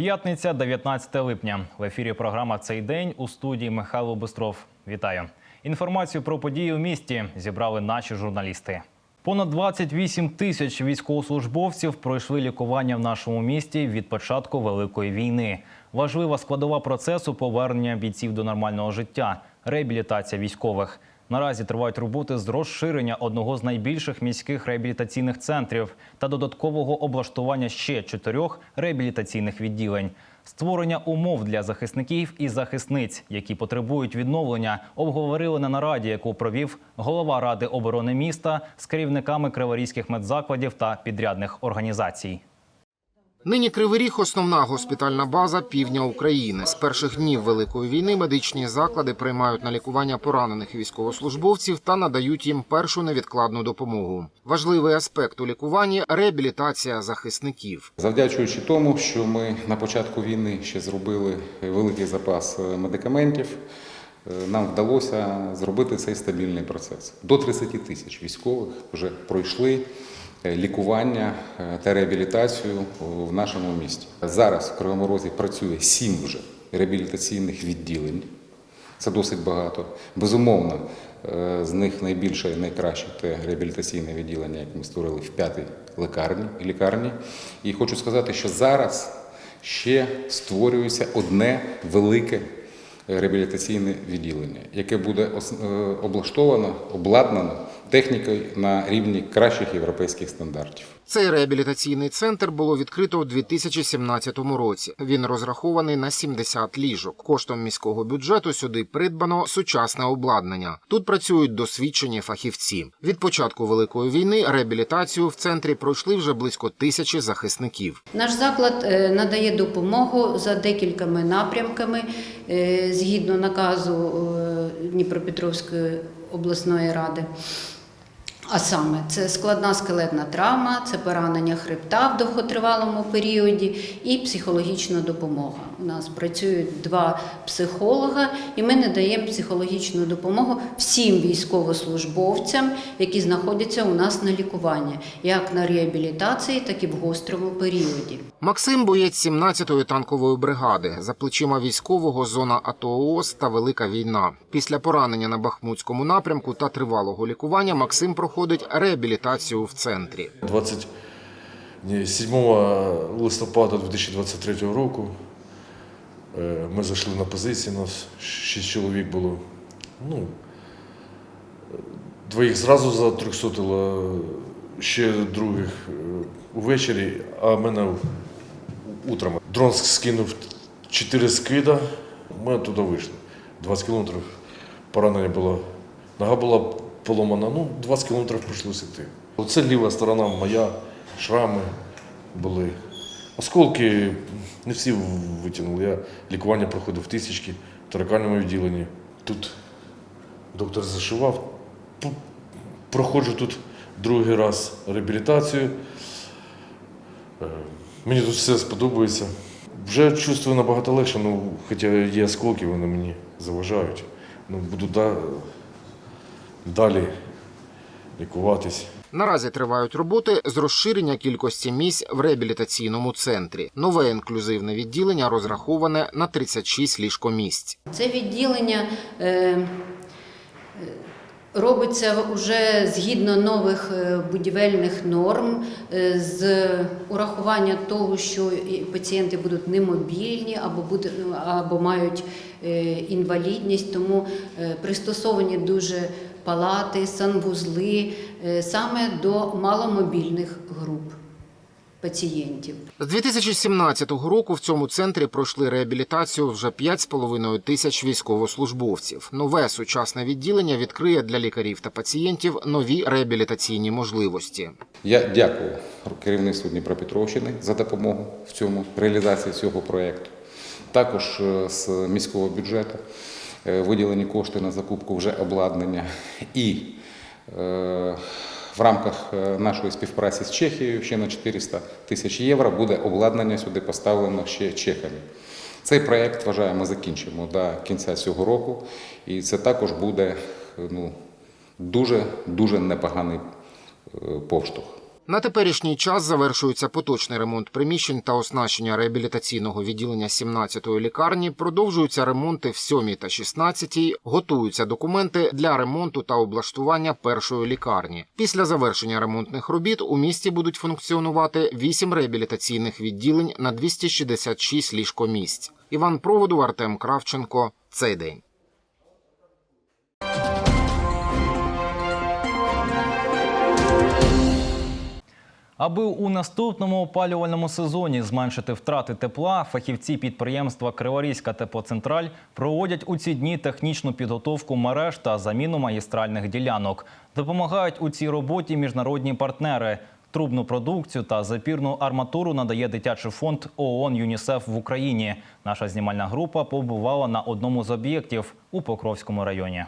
П'ятниця, 19 липня. В ефірі програма цей день у студії Михайло Бистров. Вітаю. Інформацію про події у місті зібрали наші журналісти. Понад 28 тисяч військовослужбовців пройшли лікування в нашому місті від початку великої війни. Важлива складова процесу повернення бійців до нормального життя, реабілітація військових. Наразі тривають роботи з розширення одного з найбільших міських реабілітаційних центрів та додаткового облаштування ще чотирьох реабілітаційних відділень. Створення умов для захисників і захисниць, які потребують відновлення, обговорили на нараді, яку провів голова ради оборони міста з керівниками криворізьких медзакладів та підрядних організацій. Нині Кривий Ріг – основна госпітальна база півдня України. З перших днів Великої війни медичні заклади приймають на лікування поранених військовослужбовців та надають їм першу невідкладну допомогу. Важливий аспект у лікуванні – реабілітація захисників. Завдячуючи тому, що ми на початку війни ще зробили великий запас е, медикаментів, е, нам вдалося зробити цей стабільний процес. До 30 тисяч військових вже пройшли лікування е, та реабілітацію в нашому місті. Зараз в Кривому Розі працює сім вже реабілітаційних відділень. Це досить багато. Безумовно, е, з них найбільше і найкраще це реабілітаційне відділення, яке ми створили в п'ятій лікарні. лікарні. І хочу сказати, що зараз ще створюється одне велике реабілітаційне відділення, яке буде е, облаштовано, обладнано технікою на рівні кращих європейських стандартів. Цей реабілітаційний центр було відкрито у 2017 році. Він розрахований на 70 ліжок. Коштом міського бюджету сюди придбано сучасне обладнання. Тут працюють досвідчені фахівці. Від початку великої війни реабілітацію в центрі пройшли вже близько тисячі захисників. Наш заклад е, надає допомогу за декількома напрямками е, згідно наказу е, Дніпропетровської обласної ради. А саме це складна скелетна травма, це поранення хребта в довготривалому періоді і психологічна допомога. У нас працюють два психолога, і ми надаємо психологічну допомогу всім військовослужбовцям, які знаходяться у нас на лікуванні, як на реабілітації, так і в гострому періоді. Максим боєць 17-ї танкової бригади. За плечима військового зона АТО ООС та велика війна. Після поранення на Бахмутському напрямку та тривалого лікування Максим проходить реабілітацію в центрі. 27 листопада 2023 року е, ми зайшли на позиції, нас 6 чоловік було. Ну, е, двоїх зразу затрьохсотило, ще других е, увечері, а мене утром. Дрон скинув 4 скида, ми туди вийшли. 20 кілометрів поранення було. Нога була поломана, ну 20 кілометрів прийшлося йти. Оце ліва сторона моя, шрами були. Осколки не всі витягнули. Я лікування проходив в тисячки, в таракальному відділенні. Тут доктор зашивав. Проходжу тут другий раз реабілітацію. Е, Мені тут все сподобається. Вже чувствую набагато легше, ну, хоча є осколки, вони мені заважають. Ну, буду да, далі лікуватись. Наразі тривають роботи з розширення кількості місць в реабілітаційному центрі. Нове інклюзивне відділення розраховане на 36 ліжкомісць. Це відділення е, е, робиться вже згідно нових е, будівельних норм, з урахування того, що і пацієнти будуть немобільні або, буде, або мають інвалідність, тому пристосовані дуже палати, санвузли е, саме до маломобільних груп пацієнтів. З 2017 року в цьому центрі пройшли реабілітацію вже 5,5 тисяч військовослужбовців. Нове сучасне відділення відкриє для лікарів та пацієнтів нові реабілітаційні можливості. Я дякую керівництву Дніпропетровщини за допомогу в цьому реалізації цього проєкту. Також е, з міського бюджету виділені кошти на закупку вже обладнання і е, в рамках е, нашої співпраці з Чехією ще на 400 тисяч євро буде обладнання сюди поставлено ще чехами. Цей проєкт, вважаємо, закінчимо до кінця цього року, і це також буде ну, дуже, дуже непоганий е, поштовх. На теперішній час завершується поточний ремонт приміщень та оснащення реабілітаційного відділення 17-ї лікарні. Продовжуються ремонти в 7 та 16, готуються документи для ремонту та облаштування першої лікарні. Після завершення ремонтних робіт у місті будуть функціонувати 8 реабілітаційних відділень на 266 ліжкомісць. Іван Проводов, Артем Кравченко. Цей день. Аби у наступному опалювальному сезоні зменшити втрати тепла, фахівці підприємства Криворізька теплоцентраль проводять у ці дні технічну підготовку мереж та заміну магістральних ділянок. Допомагають у цій роботі міжнародні партнери. Трубну продукцію та запірну арматуру надає дитячий фонд ООН ЮНІСЕФ в Україні. Наша знімальна група побувала на одному з об'єктів у Покровському районі.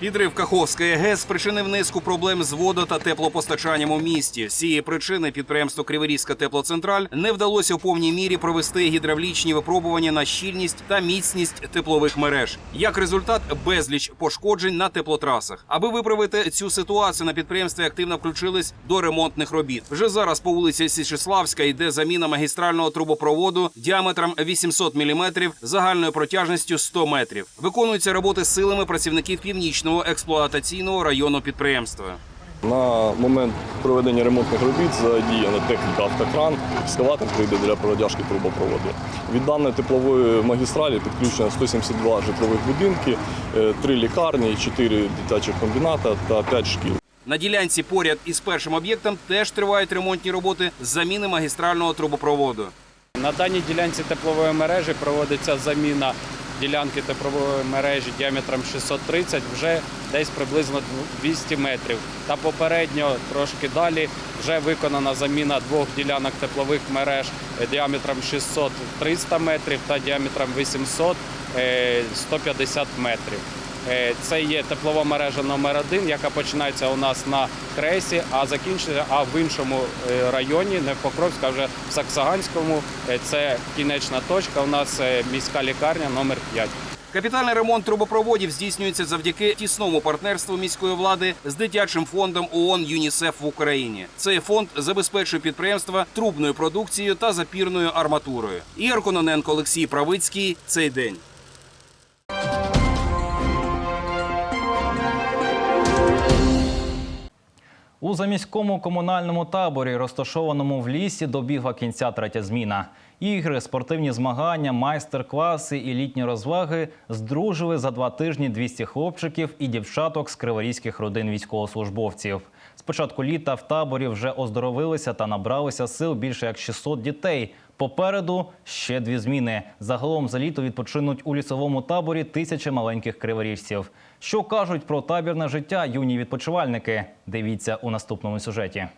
Підрив Каховської ГЕС спричинив низку проблем з водо та теплопостачанням у місті. З цієї причини підприємство Криворізька теплоцентраль не вдалося у повній мірі провести гідравлічні випробування на щільність та міцність теплових мереж. Як результат, безліч пошкоджень на теплотрасах. Аби виправити цю ситуацію, на підприємстві активно включились до ремонтних робіт. Вже зараз по вулиці Січеславська йде заміна магістрального трубопроводу діаметром 800 мм загальною протяжністю 100 метрів. Виконуються роботи силами працівників північного експлуатаційного району підприємства. На момент проведення ремонтних робіт задіяна техніка автокран, екскаватор прийде для продяжки трубопроводу. Від даної теплової магістралі підключено 172 житлових будинки, 3 лікарні, 4 дитячих комбіната та 5 шкіл. На ділянці поряд із першим об'єктом теж тривають ремонтні роботи з заміни магістрального трубопроводу. На даній ділянці теплової мережі проводиться заміна ділянки теплової мережі діаметром 630 вже десь приблизно 200 метрів. Та попередньо трошки далі вже виконана заміна двох ділянок теплових мереж діаметром 600-300 метрів та діаметром 800 е, 150 метрів. Е, Це є теплова мережа номер 1 яка починається у нас на Кресі, а закінчується а в іншому е, районі, не в Покровську, а вже в Саксаганському. Е, Це кінечна точка. У нас міська лікарня номер 5 Капітальний ремонт трубопроводів здійснюється завдяки тісному партнерству міської влади з дитячим фондом ООН ЮНІСЕФ в Україні. Цей фонд забезпечує підприємства трубною продукцією та запірною арматурою. Ігор Кононенко, Олексій Правицький. Цей день. У заміському комунальному таборі, розташованому в лісі, добігла кінця третя зміна. Ігри, спортивні змагання, майстер-класи і літні розваги здружили за два тижні 200 хлопчиків і дівчаток з криворізьких родин військовослужбовців. З початку літа в таборі вже оздоровилися та набралися сил більше як 600 дітей. Попереду ще дві зміни. Загалом за літо відпочинуть у лісовому таборі тисячі маленьких криворіжців. Що кажуть про табірне життя юні відпочивальники? Дивіться у наступному сюжеті.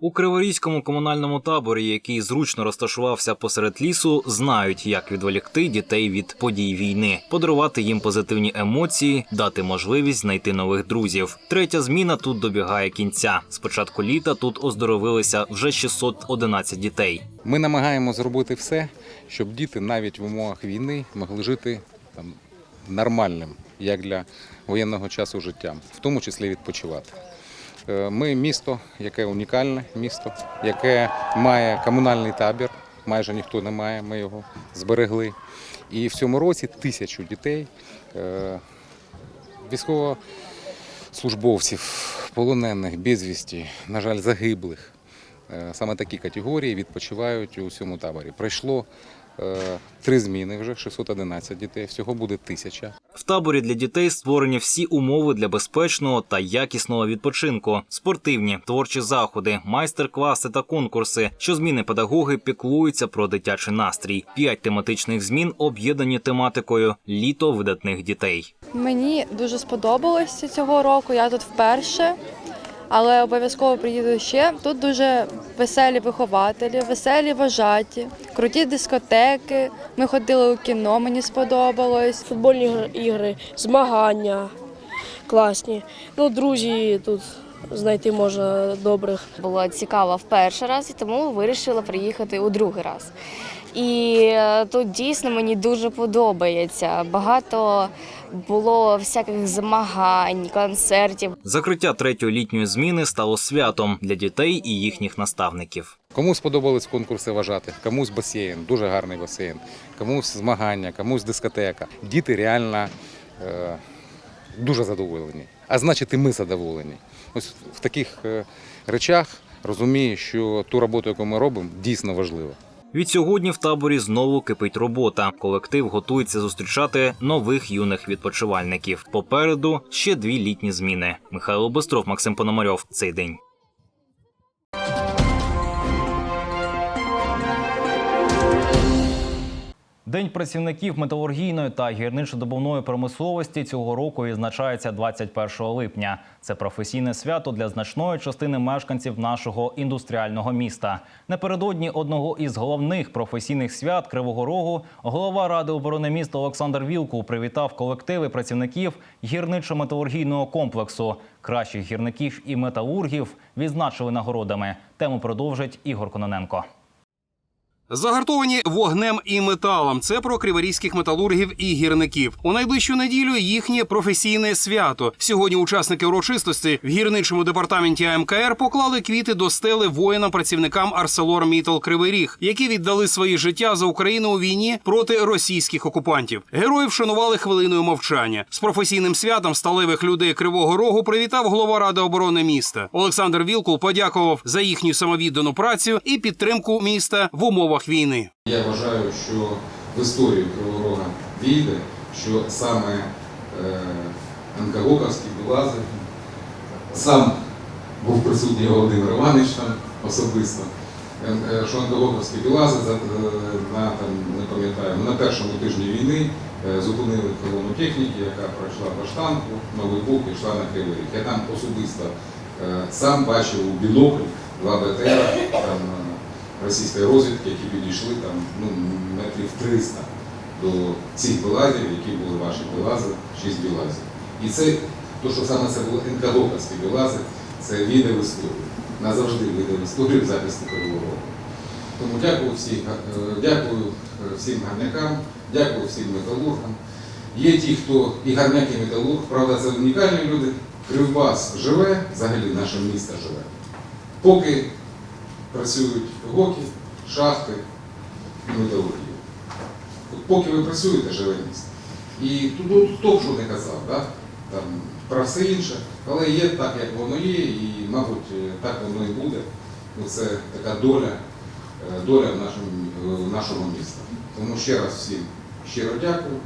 У Криворізькому комунальному таборі, який зручно розташувався посеред лісу, знають, як відволікти дітей від подій війни, подарувати їм позитивні емоції, дати можливість знайти нових друзів. Третя зміна тут добігає кінця. З початку літа тут оздоровилися вже 611 дітей. Ми намагаємося зробити все, щоб діти навіть в умовах війни могли жити там нормальним, як для воєнного часу життям, в тому числі відпочивати. Е, Ми місто, яке унікальне місто, яке має комунальний табір. Майже ніхто не має, ми його зберегли. І в цьому році тисячу дітей, е, військовослужбовців, полонених, безвісті, на жаль, загиблих. Е, Саме такі категорії відпочивають у цьому таборі. Пройшло три зміни вже 611 дітей. Всього буде тисяча. В таборі для дітей створені всі умови для безпечного та якісного відпочинку: спортивні, творчі заходи, майстер-класи та конкурси. Щозміни педагоги піклуються про дитячий настрій. П'ять тематичних змін об'єднані тематикою Літо видатних дітей. Мені дуже сподобалося цього року. Я тут вперше, але обов'язково приїду ще. Тут дуже веселі вихователі, веселі вожаті, круті дискотеки. Ми ходили у кіно, мені сподобалось. футбольні ігри, змагання класні. Ну, друзі тут знайти можна добрих. Було цікаво в перший раз, і тому вирішила приїхати у другий раз. І е, тут дійсно мені дуже подобається. Багато було всяких змагань, концертів. Закриття третьої літньої зміни стало святом для дітей і їхніх наставників. Комусь сподобались конкурси вважати, комусь басейн, дуже гарний басейн, комусь змагання, комусь дискотека. Діти реально е, дуже задоволені. А значить, і ми задоволені. Ось в таких е, речах розумію, що ту роботу, яку ми робимо, дійсно важлива. Відсьогодні в таборі знову кипить робота. Колектив готується зустрічати нових юних відпочивальників. Попереду ще дві літні зміни. Михайло Бестров, Максим Пономарьов. Цей день. День працівників металургійної та гірничодобувної промисловості цього року відзначається 21 липня. Це професійне свято для значної частини мешканців нашого індустріального міста. Напередодні одного із головних професійних свят Кривого Рогу голова ради оборони міста Олександр Вілкул привітав колективи працівників гірничо-металургійного комплексу. Кращих гірників і металургів відзначили нагородами. Тему продовжить Ігор Кононенко. Загартовані вогнем і металом. Це про криворізьких металургів і гірників. У найближчу неділю їхнє професійне свято. Сьогодні учасники урочистості в гірничому департаменті АМКР поклали квіти до стели воїнам-працівникам Арселор Мітал Кривий Ріг, які віддали свої життя за Україну у війні проти російських окупантів. Героїв шанували хвилиною мовчання. З професійним святом сталевих людей Кривого Рогу привітав голова ради оборони міста. Олександр Вілкул подякував за їхню самовіддану працю і підтримку міста в умовах війни. Я вважаю, що в історію Кривого Рога війде, що саме е, Анкагоковський Білази, сам був присутній Володимир Іванович там особисто, Е, що Анкагоковські Білази е, на, там, не пам'ятаю, на першому тижні війни зупинили колону техніки, яка пройшла Баштанку, Новий Буг і йшла на Кривий. Я там особисто сам бачив у бінокль два БТР, там, російської розвідки, які підійшли там ну, метрів 300 до цих білазів, які були ваші білази, 6 білазів. І це, то, що саме це були НКДОКовські білази, це війде в історію. Назавжди вийде в історію в захисті Кривого Рогу. Тому дякую всім, е, дякую е, всім гарнякам, дякую всім металургам. Є ті, хто і гарняк, і металург, правда, це унікальні люди. Кривбас живе, взагалі наше місто живе. Поки працюють гоки, шахти і металургія. Поки ви працюєте, живе місто. І тут, хто б що не казав, да? там, про все інше, але є так, як воно є, і, мабуть, е, так воно і буде. Ну, Це така доля, е, доля в нашому, в нашого міста. Тому ще раз всім щиро дякую,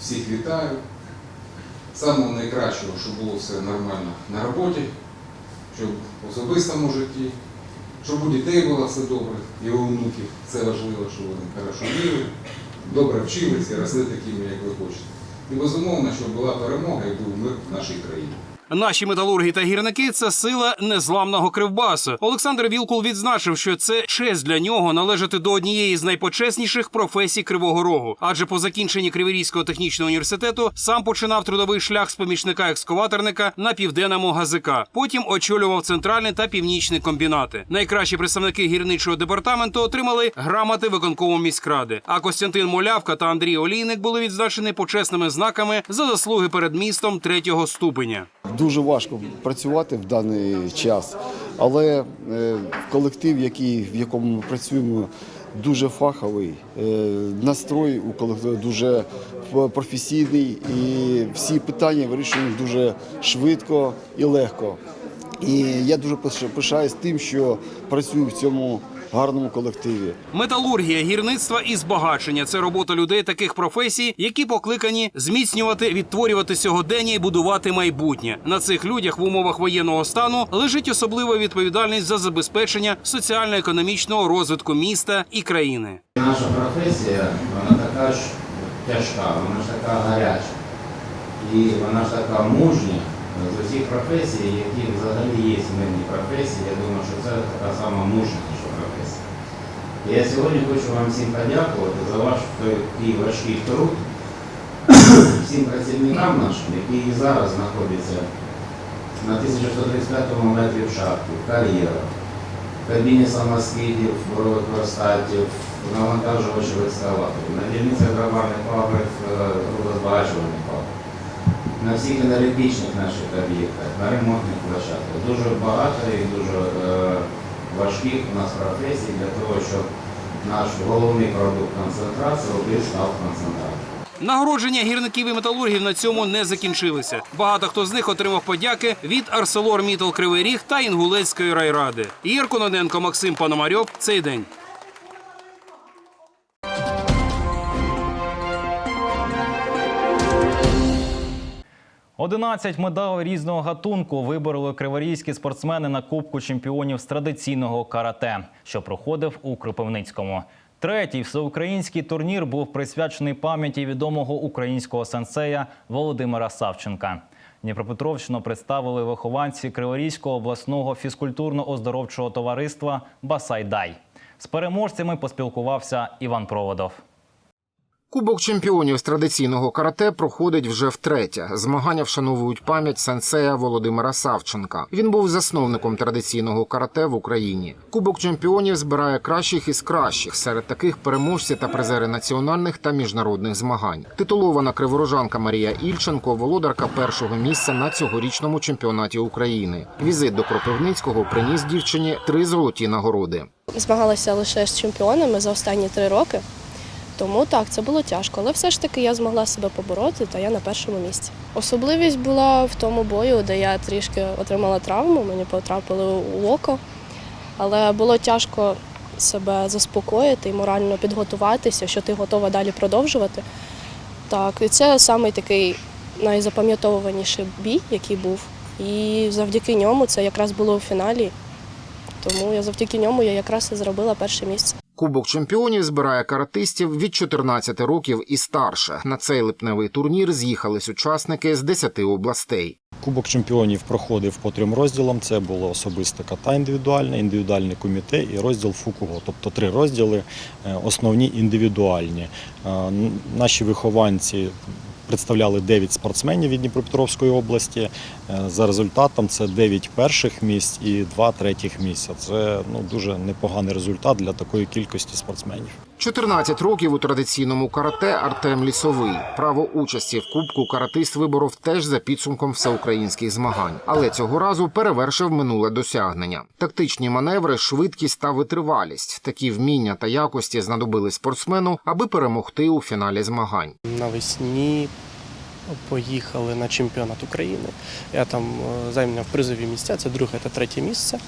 всіх вітаю. Самого найкращого, щоб було все нормально на роботі, щоб в особистому житті, щоб у дітей було все добре, і у внуків це важливо, щоб вони хорошо віли, добре вчилися росли такими, як ви хочете. І безумовно, щоб була перемога і був мир в нашій країні. Наші металурги та гірники це сила незламного кривбасу. Олександр Вілкул відзначив, що це честь для нього належати до однієї з найпочесніших професій Кривого Рогу. Адже по закінченні Криворізького технічного університету сам починав трудовий шлях з помічника екскаваторника на південному ГАЗК. Потім очолював центральний та північний комбінати. Найкращі представники гірничого департаменту отримали грамоти виконкому міськради. А Костянтин Молявка та Андрій Олійник були відзначені почесними знаками за заслуги перед містом третього ступеня. Дуже важко працювати в даний час, але е, колектив, який, в якому ми працюємо, дуже фаховий. Е, Настрой у колективу дуже професійний і всі питання вирішуємо дуже швидко і легко. І я дуже пиш- пишаюсь тим, що працюю в цьому гарному колективі. Металургія, гірництва і збагачення це робота людей таких професій, які покликані зміцнювати, відтворювати сьогодення і будувати майбутнє. На цих людях в умовах воєнного стану лежить особлива відповідальність за забезпечення соціально-економічного розвитку міста і країни. Наша професія, вона така ж тяжка, вона ж така гаряча. І вона ж така мужня з усіх професій, які взагалі є сімейні професії, я думаю, що це така сама мужня я сьогодні хочу вам всім подякувати за ваш такий важкий труд, всім працівникам нашим, які і зараз знаходяться на 1135 метрі в шахті, в кар'єрах, в кабіні самоскидів, бурових верстатів, навантажувачів екскаваторів, на дільницях грабарних фабрик, е, розбагачувальних фабрик, на всіх енергетичних наших об'єктах, на ремонтних площадках. Дуже багато і дуже е, важких у нас професій для того, щоб наш головний продукт концентрат зробив став концентрат. Нагородження гірників і металургів на цьому не закінчилися. Багато хто з них отримав подяки від Арселор Мітал Кривий Ріг та Інгулецької райради. Ігор Кононенко, Максим Пономарьов. Цей день. Одинадцять медалей різного гатунку вибороли криворізькі спортсмени на Кубку чемпіонів з традиційного карате, що проходив у Кропивницькому. Третій всеукраїнський турнір був присвячений пам'яті відомого українського сенсея Володимира Савченка. Дніпропетровщину представили вихованці Криворізького обласного фізкультурно-оздоровчого товариства Басайдай. З переможцями поспілкувався Іван Проводов. Кубок чемпіонів з традиційного карате проходить вже втретє. Змагання вшановують пам'ять сенсея Володимира Савченка. Він був засновником традиційного карате в Україні. Кубок чемпіонів збирає кращих із кращих серед таких переможці та призери національних та міжнародних змагань. Титулована криворожанка Марія Ільченко, володарка першого місця на цьогорічному чемпіонаті України. Візит до Кропивницького приніс дівчині три золоті нагороди. Змагалася лише з чемпіонами за останні три роки. Тому так, це було тяжко, але все ж таки я змогла себе побороти, та я на першому місці. Особливість була в тому бою, де я трішки отримала травму, мені потрапили у око, але було тяжко себе заспокоїти і морально підготуватися, що ти готова далі продовжувати. Так, і це саме такий найзапам'ятовуваніший бій, який був. І завдяки ньому це якраз було у фіналі. Тому я завдяки ньому я якраз і зробила перше місце. Кубок чемпіонів збирає каратистів від 14 років і старше. На цей липневий турнір з'їхались учасники з 10 областей. Кубок чемпіонів проходив по трьом розділам. Це було особисте ката індивідуальне, індивідуальний комітет і розділ фукуго, тобто три розділи, е, основні індивідуальні. Е, Наші вихованці представляли 9 спортсменів від Дніпропетровської області. Е, За результатом це 9 перших місць і 2 третіх місця. Це ну, дуже непоганий результат для такої кількості спортсменів. 14 років у традиційному карате Артем Лісовий. Право участі в кубку каратист виборов теж за підсумком всеукраїнських змагань, але цього разу перевершив минуле досягнення. Тактичні маневри, швидкість та витривалість. Такі вміння та якості знадобили спортсмену, аби перемогти у фіналі змагань. Навесні поїхали на чемпіонат України. Я там е, зайняв призові місця, це друге та третє місце.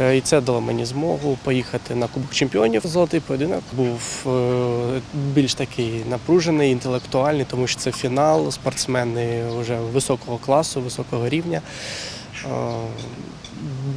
Е, І це дало мені змогу поїхати на Кубок чемпіонів. Золотий поєдинок був е, більш такий напружений, інтелектуальний, тому що це фінал, спортсмени вже високого класу, високого рівня.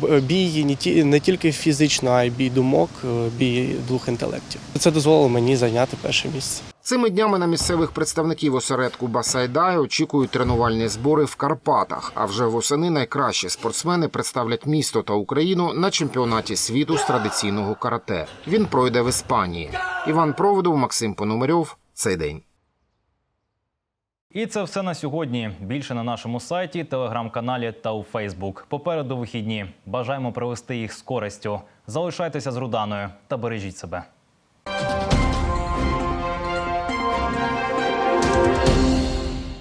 Е, Бій не ті- не тільки фізично, а й бій думок, е, бій двох інтелектів. Це дозволило мені зайняти перше місце. Цими днями на місцевих представників осередку Басайдай очікують тренувальні збори в Карпатах. А вже восени найкращі спортсмени представлять місто та Україну на чемпіонаті світу з традиційного карате. Він пройде в Іспанії. Іван Проводов, Максим Пономарьов. Цей день. І це все на сьогодні. Більше на нашому сайті, телеграм-каналі та у Фейсбук. Попереду вихідні. Бажаємо провести їх з користю. Залишайтеся з Руданою та бережіть себе.